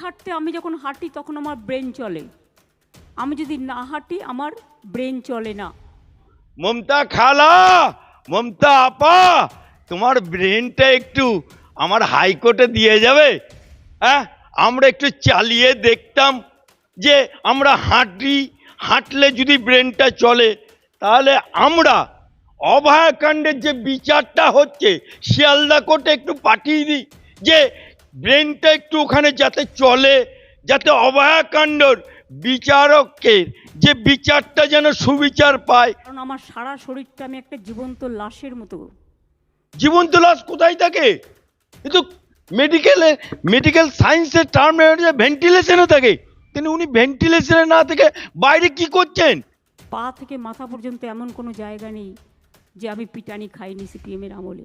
হাঁটতে আমি যখন হাঁটি তখন আমার ব্রেন চলে। আমি যদি না হাঁটি আমার ব্রেন চলে না। মমতা খালা, মমতা আপা, তোমার ব্রেনটা একটু আমার হাইকোর্টে দিয়ে যাবে। হ্যাঁ আমরা একটু চালিয়ে দেখতাম যে আমরা হাঁটি, হাঁটলে যদি ব্রেনটা চলে, তাহলে আমরা অভয়াকাণ্ডের যে বিচারটা হচ্ছে, শিয়ালদা কোর্টে একটু পাঠিয়ে দিই যে ব্রেনটা একটু ওখানে যাতে চলে যাতে অভয়াকাণ্ডর বিচারকের যে বিচারটা যেন সুবিচার পায়। কারণ আমার সারা শরীরটা আমি একটা জীবন্ত লাশের মতো। জীবন্ত লাশ কোথায় থাকে? কিন্তু মেডিকেলে মেডিকেল সায়েন্সের টার্ম ভেন্টিলেশনে থাকে। কিন্তু উনি ভেন্টিলেশনে না থেকে বাইরে কি করছেন? পা থেকে মাথা পর্যন্ত এমন কোনো জায়গা নেই যে আমি পিটানি খাইনি সিপিএমের আমলে।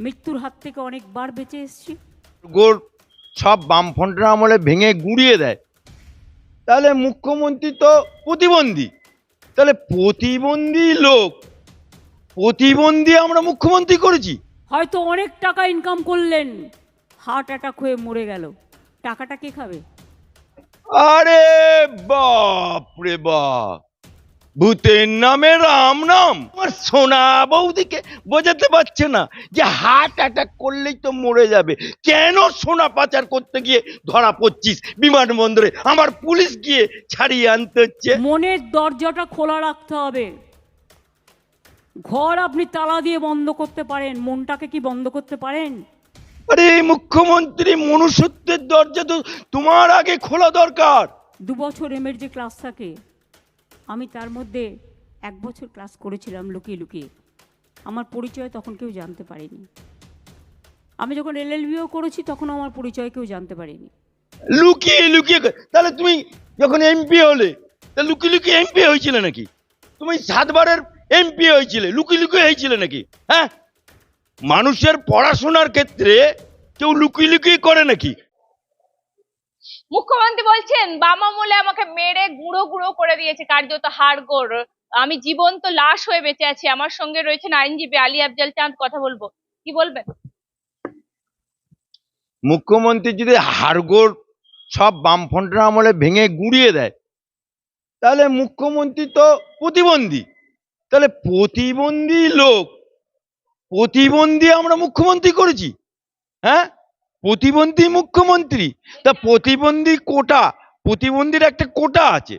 মৃত্যুর হাত থেকে অনেকবার বেঁচে এসেছি। গোর সব বামফ্রন্টের আমলে ভেঙে গুঁড়িয়ে দেয়। তাহলে মুখ্যমন্ত্রী তো প্রতিবন্ধী। তাহলে প্রতিবন্ধী লোক প্রতিবন্ধী আমরা মুখ্যমন্ত্রী করেছি। হয়তো অনেক টাকা ইনকাম করলেন হার্ট অ্যাটাক হয়ে মরে গেল। টাকাটা কে খাবে? আরে বাপ রে বাপ! ভূতের নামে রাম নাম। আমার সোনা বৌদিকে বোঝাতে পারছে না যে হার্ট অ্যাটাক করলেই তো মরে যাবে। কেন সোনা পাচার করতে গিয়ে ধরা পড়ছিস? বিমানবন্দরে আমার পুলিশ গিয়ে ছাড়িয়ে আনতে হচ্ছে। মনের দরজাটা খোলা রাখতে হবে। ঘর আপনি তালা দিয়ে বন্ধ করতে পারেন। মনটাকে কি বন্ধ করতে পারেন? আরে মুখ্যমন্ত্রী মনুষ্যত্বের দরজা তো তোমার আগে খোলা দরকার। দু বছর এমের যে ক্লাস থাকে আমি তার মধ্যে এক বছর ক্লাস করেছিলাম লুকিয়ে লুকিয়ে। আমার পরিচয় তখন কেউ জানতে পারেনি। আমি যখন এলএলবিও করেছি তখন আমার পরিচয় কেউ জানতে পারেনি। লুকিয়ে লুকিয়ে তাহলে তুমি যখন এমপি হলে তা লুকিয়ে লুকিয়ে এমপি হয়েছিলে নাকি? তুমি সাতবারের এমপি হয়েছিলে, লুকিয়ে লুকিয়ে হয়েছিলে নাকি? হ্যাঁ? মানুষের পড়াশোনার ক্ষেত্রে কেউ লুকিয়ে লুকিয়ে করে নাকি? মুখ্যমন্ত্রী বলছেন, বাম আমাকে মেরে গুঁড়ো গুঁড়ো করে দিয়েছে, কার্যত হাড়গোড়। আমি জীবন্ত লাশ হয়ে বেঁচে আছি, আমার সঙ্গে রয়েছেন আইনজীবী আলী আফজাল চাঁদ, কথা বলব। কি বলবেন? মুখ্যমন্ত্রী যদি হাড়গোড় সব বামফ্রন্টের আমলে ভেঙে গুঁড়িয়ে দেয়, তাহলে মুখ্যমন্ত্রী তো প্রতিবন্ধী। তাহলে প্রতিবন্ধী লোক, প্রতিবন্ধী আমরা মুখ্যমন্ত্রী করেছি হ্যাঁ? প্রতিবন্ধী মুখ্যমন্ত্রী? তা প্রতিবন্ধী কোটা, প্রতিবন্ধীর একটা কোটা আছে।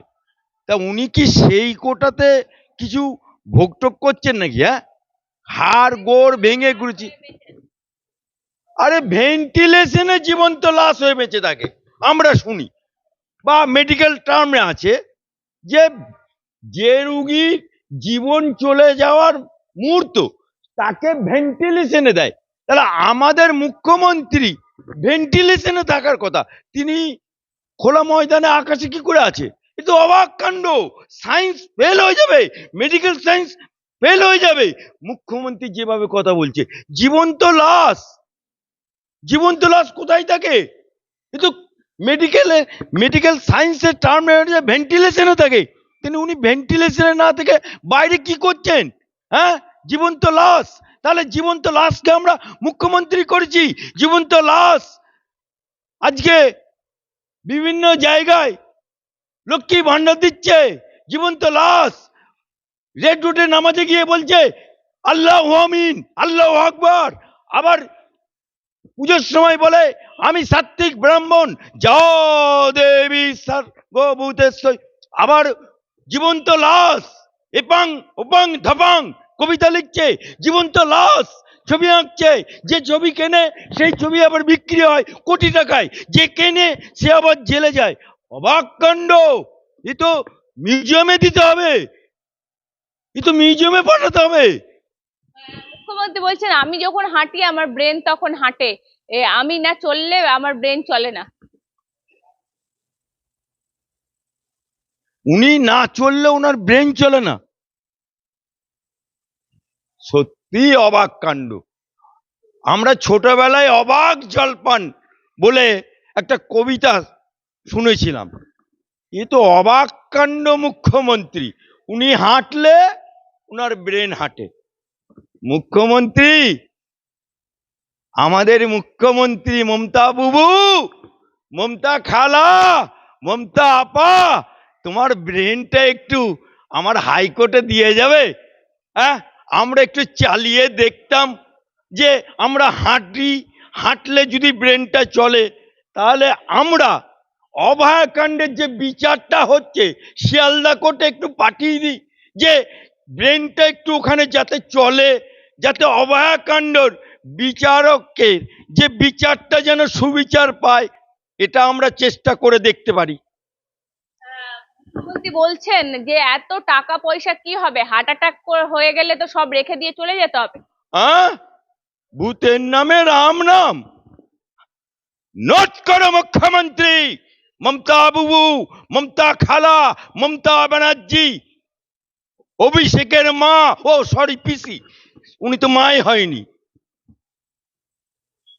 তা উনি কি সেই কোটাতে কিছু ভোগটোক করছেন নাকি হ্যাঁ? হাড় গোড় ভেঙে গুড়ছি। আরে ভেন্টিলেশনে জীবন্ত লাশ হয়ে বেঁচে থাকে। আমরা শুনি। বা মেডিকেল টার্মে আছে যে যে রুগীর জীবন চলে যাওয়ার মুহূর্ত, তাকে ভেন্টিলেশনে দেয়। তাহলে আমাদের মুখ্যমন্ত্রী ভেন্টিলেশনে থাকার কথা। তিনি খোলা ময়দানে আকাশে কি করে আছে? এ অবাক কাণ্ড। সায়েন্স ফেল হয়ে যাবে। মেডিকেল সায়েন্স ফেল হয়ে যাবে। মুখ্যমন্ত্রী যেভাবে কথা বলছে, জীবন্ত লাশ। জীবন্ত লাশ কোথায় থাকে? কিন্তু মেডিকেলে মেডিকেল সায়েন্সের টার্ম ভেন্টিলেশনে থাকে। কিন্তু উনি ভেন্টিলেশনে না থেকে বাইরে কি করছেন? হ্যাঁ? জীবন্ত লাশ। তাহলে জীবন্ত লাশকে আমরা মুখ্যমন্ত্রী করেছি, জীবন্ত লাশ। আজকে বিভিন্ন জায়গায় লক্ষ্মী ভাণ্ডার দিচ্ছে, জীবন্ত লাশ। রেড রোডে নামাজে গিয়ে বলছে, আল্লাহ আমিন, আল্লাহ আকবর। আবার পুজোর সময় বলে, আমি সাত্বিক ব্রাহ্মণ জয় দেবী সর্বভূতেশ্বর। আবার জীবন্ত লাশ, এপাং ওপাং ধপাং কবিতা লিখছে জীবন্ত লাশ ছবি আঁকছে যে ছবি কেনে সেই ছবি আবার বিক্রি হয় কোটি টাকায় যে কেনে সে আবার জেলে যায়। অবাক কাণ্ড! এ তো মিউজিয়ামে দিতে হবে। এ তো মিউজিয়ামে পাঠাতে হবে। মুখ্যমন্ত্রী বলছেন আমি যখন হাঁটি আমার ব্রেন তখন হাঁটে। এ, আমি না চললে আমার ব্রেন চলে না। উনি না চললে ওনার ব্রেন চলে না। সত্যি অবাক কাণ্ড। আমরা ছোটবেলায় অবাক জলপান বলে একটা কবিতা শুনেছিলাম। এ তো অবাক কাণ্ড, মুখ্যমন্ত্রী। উনি হাঁটলে ওনার ব্রেন হাঁটে। মুখ্যমন্ত্রী, আমাদের মুখ্যমন্ত্রী মমতা বুবু, মমতা খালা, মমতা আপা, তোমার ব্রেনটা একটু আমার হাইকোর্টে দিয়ে যাবে হ্যাঁ? আমরা একটু চালিয়ে দেখতাম যে আমরা হাঁটি হাঁটলে যদি ব্রেনটা চলে, তাহলে আমরা অভয়াকাণ্ডের যে বিচারটা হচ্ছে শিয়ালদা কোর্টে একটু পাঠিয়ে দিই যে ব্রেনটা একটু ওখানে যাতে চলে, যাতে অভয়াকাণ্ডর বিচারকের যে বিচারটা যেন সুবিচার পায়, এটা আমরা চেষ্টা করে দেখতে পারি। মুখ্যমন্ত্রী বলছেন যে এত টাকা পয়সা কি হবে? হার্ট অ্যাটাক হয়ে গেলে তো সব রেখে দিয়ে চলে যেতে হবে। হ্যাঁ ভূতের নামে রাম নাম। নোট করো মুখ্যমন্ত্রী! মমতা বাবু, মমতা খালা, মমতা ব্যানার্জি। অভিষেকের মা, ও সরি পিসি, উনি তো মাই হয়নি।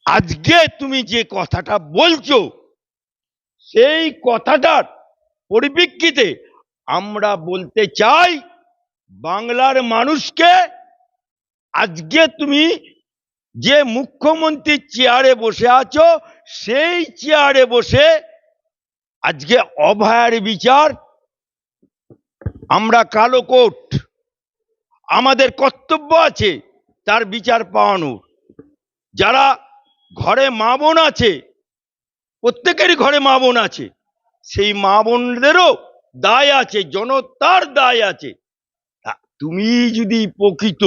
আজকে তুমি যে কথাটা বলছো, সেই কথাটার পরিপ্রেক্ষিতে আমরা বলতে চাই, বাংলার মানুষকে আজকে তুমি যে মুখ্যমন্ত্রীর চেয়ারে বসে আছো, সেই চেয়ারে বসে আজকে অভয়ার বিচার, আমরা কালো কোট, আমাদের কর্তব্য আছে তার বিচার পাওয়ানোর। যারা ঘরে মা বোন আছে, প্রত্যেকেরই ঘরে মা বোন আছে সেই মা বোনদেরও দায় আছে, জনতার দায় আছে। তুমি যদি প্রকৃত,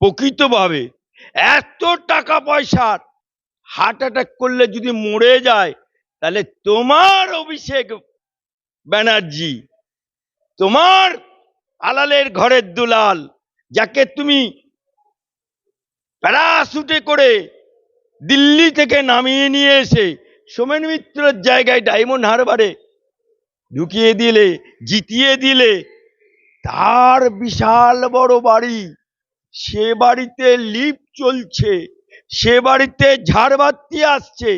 প্রকৃতভাবে এত টাকা পয়সার হার্ট অ্যাটাক করলে যদি মরে যায়, তাহলে তোমার অভিষেক ব্যানার্জি, তোমার আলালের ঘরের দুলাল, যাকে তুমি প্যারাশুটে করে দিল্লি থেকে নামিয়ে নিয়ে এসে সোমেন মিত্রের জায়গায় ডায়মন্ড হারবারে ঢুকিয়ে দিলে, জিতিয়ে দিলে, তার বিশাল বড় বাড়ি সে বাড়িতে লিফট চলছে, সে বাড়িতে ঝাড়বাতি আসছে।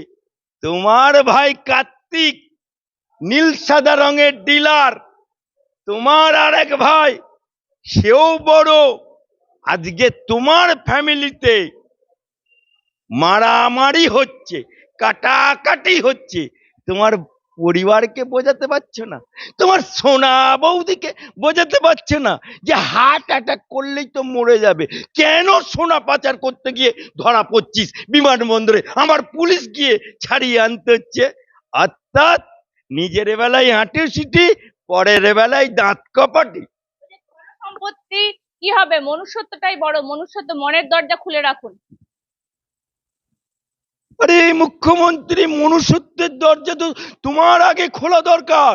তোমার ভাই কার্তিক, নীল সাদা রঙের ডিলার। তোমার আর এক ভাই, সেও বড়। আজকে তোমার ফ্যামিলিতে মারামারি হচ্ছে। কাটাকাটি হচ্ছে। তোমার পরিবারকে বোঝাতে পারছ না? তোমার সোনা বৌদিকে বোঝাতে পারছ না? যে হার্ট অ্যাটাক করলেই তো মরে যাবে। কেন সোনা পাচার করতে গিয়ে ধরা পড়ছিস বিমানবন্দরে? আমার পুলিশ গিয়ে ছাড়িয়ে আনতে হচ্ছে। অর্থাৎ নিজের বেলায় হাঁটে সিটি, পরের বেলায় দাঁত কপাটি। সম্পত্তি, কি হবে? মনুষ্যত্বটাই বড়। মনুষ্যত্ব মনের দরজা খুলে রাখুন। আরে মুখ্যমন্ত্রী মনুষ্যত্বের দরজা তো তোমার আগে খোলা দরকার।